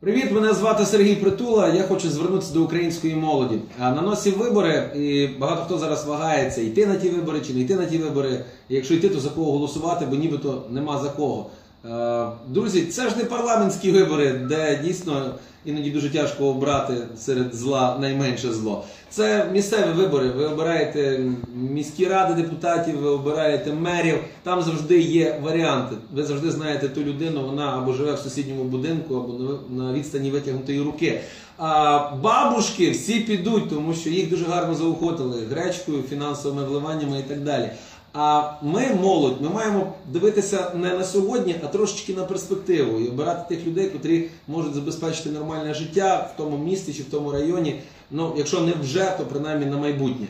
Привіт, мене звати Сергій Притула. Я хочу звернутися до української молоді. На носі вибори, і багато хто зараз вагається йти на ті вибори чи не йти на ті вибори. Якщо йти, то за кого голосувати, бо нібито нема за кого. Е, Друзі, це ж не парламентські вибори, де дійсно іноді дуже тяжко обрати серед зла найменше зло. Це місцеві вибори. Ви обираєте міські ради депутатів, ви обираєте мерів. Там завжди є варіанти. Ви завжди знаєте ту людину, вона або живе в сусідньому будинку, або на- на відстані витягнутої руки. А бабушки всі підуть, тому що їх дуже гарно заохотили гречкою, фінансовими вливаннями і так далі. А ми, молодь, ми маємо дивитися не на сьогодні, а трошечки на перспективу і обирати тих людей, котрі можуть забезпечити нормальне життя в тому місті чи в тому районі. Ну, якщо не вже, то принаймні на майбутнє.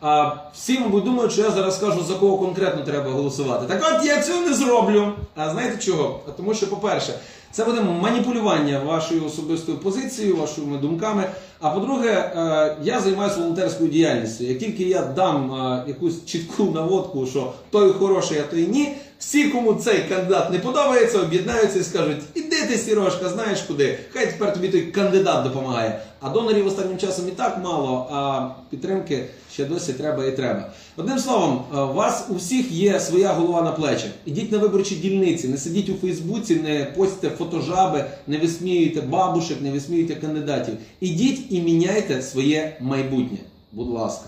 А всі, мабуть, думають, що я зараз скажу, за кого конкретно треба голосувати. Так от я цього не зроблю. А знаєте чого? Тому що, по-перше, це буде маніпулювання вашою особистою позицією, вашими думками. А по-друге, е, я займаюся волонтерською діяльністю. Як тільки я дам е, якусь чітку наводку, що той хороший, а той ні, всі, кому цей кандидат не подобається, об'єднаються і скажуть: ти, Сірошка, знаєш куди? Хай тепер тобі той кандидат допомагає. А донорів останнім часом і так мало, а підтримки ще досі треба і треба. Одним словом, е, у вас у всіх є своя голова на плечах. Ідіть на виборчі дільниці, не сидіть у Фейсбуці, не постите фотожаби, не висміюйте бабушек, не висміюйте кандидатів. Ідіть і міняйте своє майбутнє. Будь ласка.